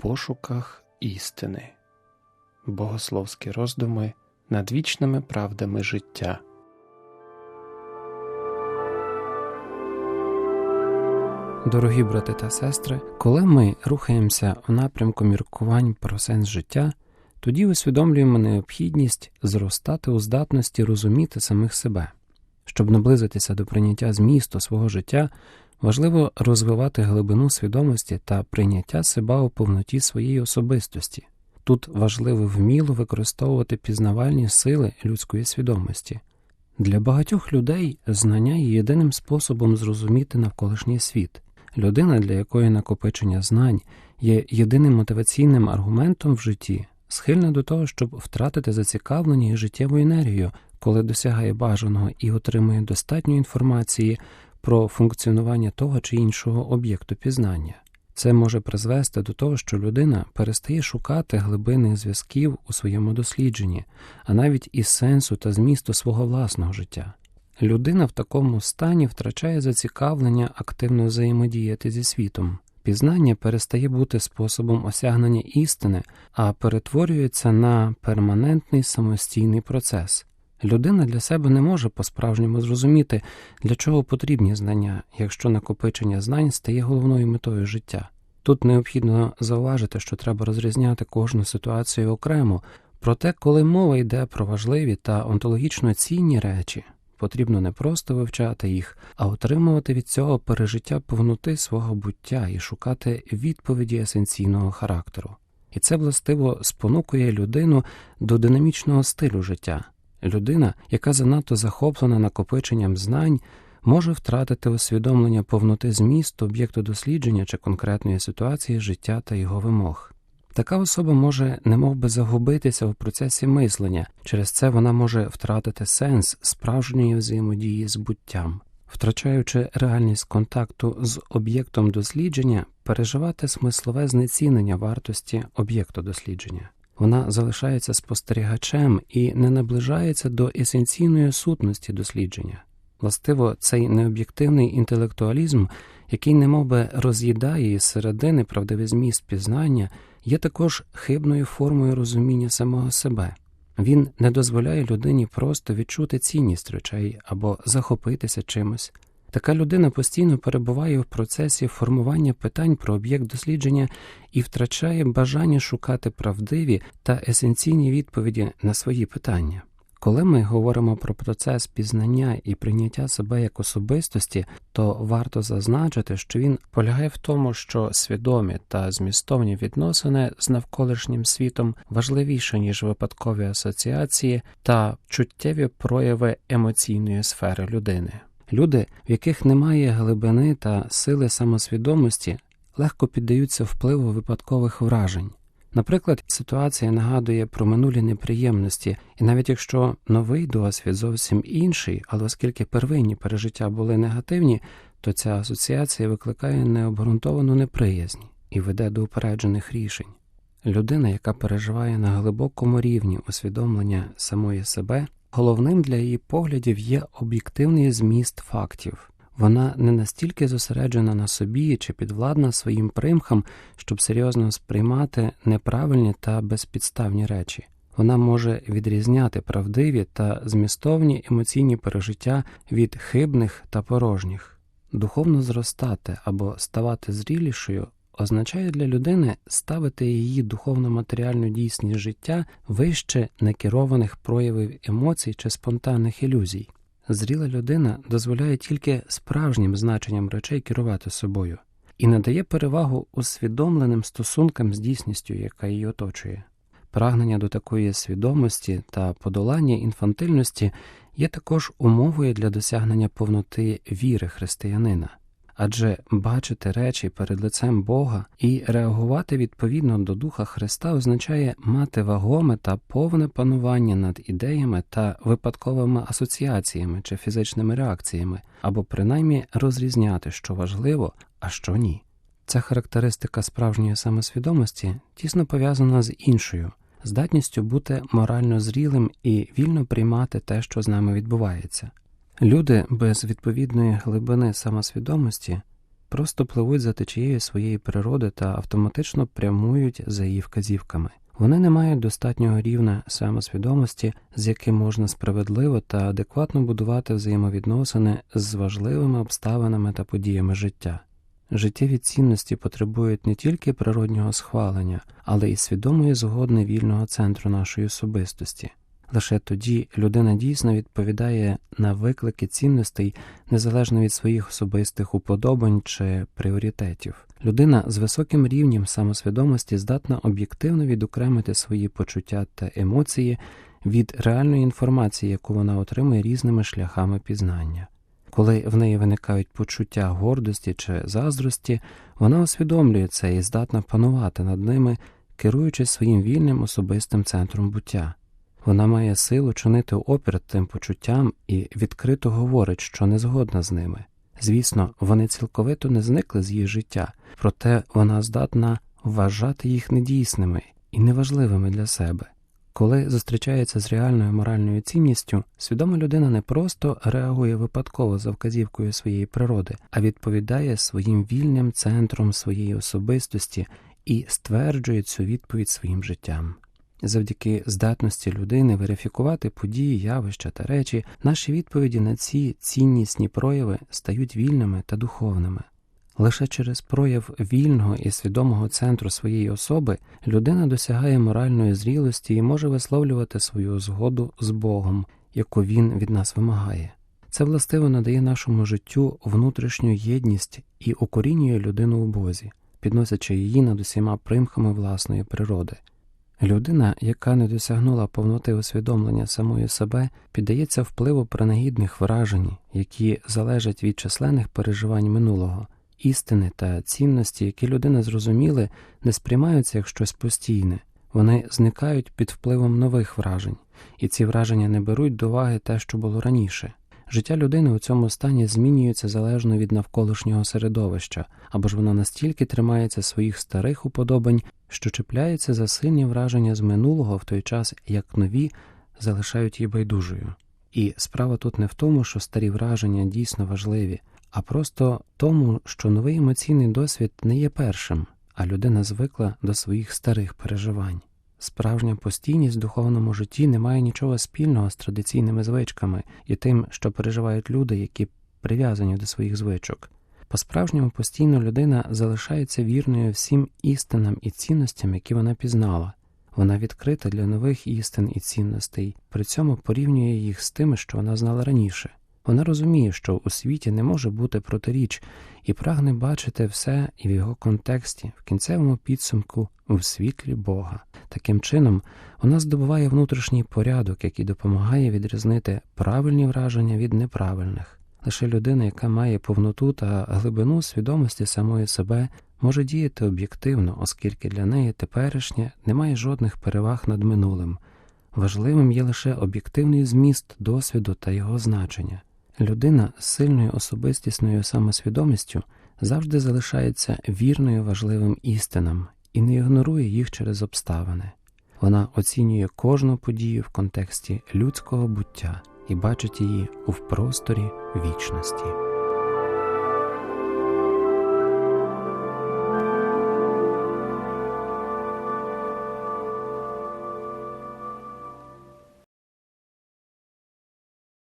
пошуках істини, богословські роздуми над вічними правдами життя. Дорогі брати та сестри, коли ми рухаємося в напрямку міркувань про сенс життя, тоді усвідомлюємо необхідність зростати у здатності розуміти самих себе. Щоб наблизитися до прийняття змісту свого життя, важливо розвивати глибину свідомості та прийняття себе у повноті своєї особистості. Тут важливо вміло використовувати пізнавальні сили людської свідомості. Для багатьох людей знання є єдиним способом зрозуміти навколишній світ. Людина, для якої накопичення знань є єдиним мотиваційним аргументом в житті, схильна до того, щоб втратити зацікавлення і життєву енергію, коли досягає бажаного і отримує достатньо інформації про функціонування того чи іншого об'єкту пізнання. Це може призвести до того, що людина перестає шукати глибинних зв'язків у своєму дослідженні, а навіть і сенсу та змісту свого власного життя. Людина в такому стані втрачає зацікавлення активно взаємодіяти зі світом. Пізнання перестає бути способом осягнення істини, а перетворюється на перманентний самостійний процес. Людина для себе не може по-справжньому зрозуміти, для чого потрібні знання, якщо накопичення знань стає головною метою життя. Тут необхідно зауважити, що треба розрізняти кожну ситуацію окремо, проте, коли мова йде про важливі та онтологічно цінні речі, потрібно не просто вивчати їх, а отримувати від цього пережиття повноти свого буття і шукати відповіді есенційного характеру. І це властиво спонукує людину до динамічного стилю життя. Людина, яка занадто захоплена накопиченням знань, може втратити усвідомлення повноти змісту об'єкту дослідження чи конкретної ситуації життя та його вимог. Така особа може немов би загубитися в процесі мислення, через це вона може втратити сенс справжньої взаємодії з буттям, втрачаючи реальність контакту з об'єктом дослідження, переживати смислове знецінення вартості об'єкту дослідження. Вона залишається спостерігачем і не наближається до есенційної сутності дослідження. Властиво, цей необ'єктивний інтелектуалізм, який немов би роз'їдає із середини правдивий зміст пізнання, є також хибною формою розуміння самого себе. Він не дозволяє людині просто відчути цінність речей або захопитися чимось. Така людина постійно перебуває в процесі формування питань про об'єкт дослідження і втрачає бажання шукати правдиві та есенційні відповіді на свої питання. Коли ми говоримо про процес пізнання і прийняття себе як особистості, то варто зазначити, що він полягає в тому, що свідомі та змістовні відносини з навколишнім світом важливіше ніж випадкові асоціації та чуттєві прояви емоційної сфери людини. Люди, в яких немає глибини та сили самосвідомості, легко піддаються впливу випадкових вражень. Наприклад, ситуація нагадує про минулі неприємності, і навіть якщо новий досвід зовсім інший, але оскільки первинні пережиття були негативні, то ця асоціація викликає необґрунтовану неприязнь і веде до упереджених рішень. Людина, яка переживає на глибокому рівні усвідомлення самої себе, головним для її поглядів є об'єктивний зміст фактів. Вона не настільки зосереджена на собі чи підвладна своїм примхам, щоб серйозно сприймати неправильні та безпідставні речі. Вона може відрізняти правдиві та змістовні емоційні пережиття від хибних та порожніх. Духовно зростати або ставати зрілішою означає для людини ставити її духовно-матеріальну дійсність життя вище некерованих проявів емоцій чи спонтанних ілюзій. Зріла людина дозволяє тільки справжнім значенням речей керувати собою і надає перевагу усвідомленим стосункам з дійсністю, яка її оточує. Прагнення до такої свідомості та подолання інфантильності є також умовою для досягнення повноти віри християнина адже бачити речі перед лицем Бога і реагувати відповідно до Духа Христа означає мати вагоме та повне панування над ідеями та випадковими асоціаціями чи фізичними реакціями, або принаймні розрізняти, що важливо, а що ні. Ця характеристика справжньої самосвідомості тісно пов'язана з іншою. Здатністю бути морально зрілим і вільно приймати те, що з нами відбувається. Люди без відповідної глибини самосвідомості просто пливуть за течією своєї природи та автоматично прямують за її вказівками. Вони не мають достатнього рівня самосвідомості, з яким можна справедливо та адекватно будувати взаємовідносини з важливими обставинами та подіями життя. Життєві цінності потребують не тільки природнього схвалення, але й свідомої згодни вільного центру нашої особистості. Лише тоді людина дійсно відповідає на виклики цінностей незалежно від своїх особистих уподобань чи пріоритетів. Людина з високим рівнем самосвідомості здатна об'єктивно відокремити свої почуття та емоції від реальної інформації, яку вона отримує різними шляхами пізнання. Коли в неї виникають почуття гордості чи заздрості, вона усвідомлює це і здатна панувати над ними, керуючись своїм вільним особистим центром буття. Вона має силу чинити опір тим почуттям і відкрито говорить, що не згодна з ними. Звісно, вони цілковито не зникли з її життя, проте вона здатна вважати їх недійсними і неважливими для себе. Коли зустрічається з реальною моральною цінністю, свідома людина не просто реагує випадково за вказівкою своєї природи, а відповідає своїм вільним центром своєї особистості і стверджує цю відповідь своїм життям. Завдяки здатності людини верифікувати події, явища та речі, наші відповіді на ці ціннісні прояви стають вільними та духовними. Лише через прояв вільного і свідомого центру своєї особи людина досягає моральної зрілості і може висловлювати свою згоду з Богом, яку він від нас вимагає. Це властиво надає нашому життю внутрішню єдність і укорінює людину у Бозі, підносячи її над усіма примхами власної природи. Людина, яка не досягнула повноти усвідомлення самої себе, піддається впливу принагідних вражень, які залежать від численних переживань минулого, істини та цінності, які людина зрозуміли, не сприймаються як щось постійне, вони зникають під впливом нових вражень, і ці враження не беруть до уваги те, що було раніше. Життя людини у цьому стані змінюється залежно від навколишнього середовища, або ж воно настільки тримається своїх старих уподобань, що чіпляється за сильні враження з минулого в той час, як нові залишають її байдужою. І справа тут не в тому, що старі враження дійсно важливі, а просто тому, що новий емоційний досвід не є першим, а людина звикла до своїх старих переживань. Справжня постійність в духовному житті не має нічого спільного з традиційними звичками і тим, що переживають люди, які прив'язані до своїх звичок. По справжньому постійно людина залишається вірною всім істинам і цінностям, які вона пізнала. Вона відкрита для нових істин і цінностей, при цьому порівнює їх з тими, що вона знала раніше. Вона розуміє, що у світі не може бути протиріч, і прагне бачити все і в його контексті, в кінцевому підсумку, в світлі Бога. Таким чином, вона здобуває внутрішній порядок, який допомагає відрізнити правильні враження від неправильних. Лише людина, яка має повноту та глибину свідомості самої себе, може діяти об'єктивно, оскільки для неї теперішнє не має жодних переваг над минулим. Важливим є лише об'єктивний зміст досвіду та його значення. Людина з сильною особистісною самосвідомістю завжди залишається вірною важливим істинам і не ігнорує їх через обставини. Вона оцінює кожну подію в контексті людського буття і бачить її у просторі вічності.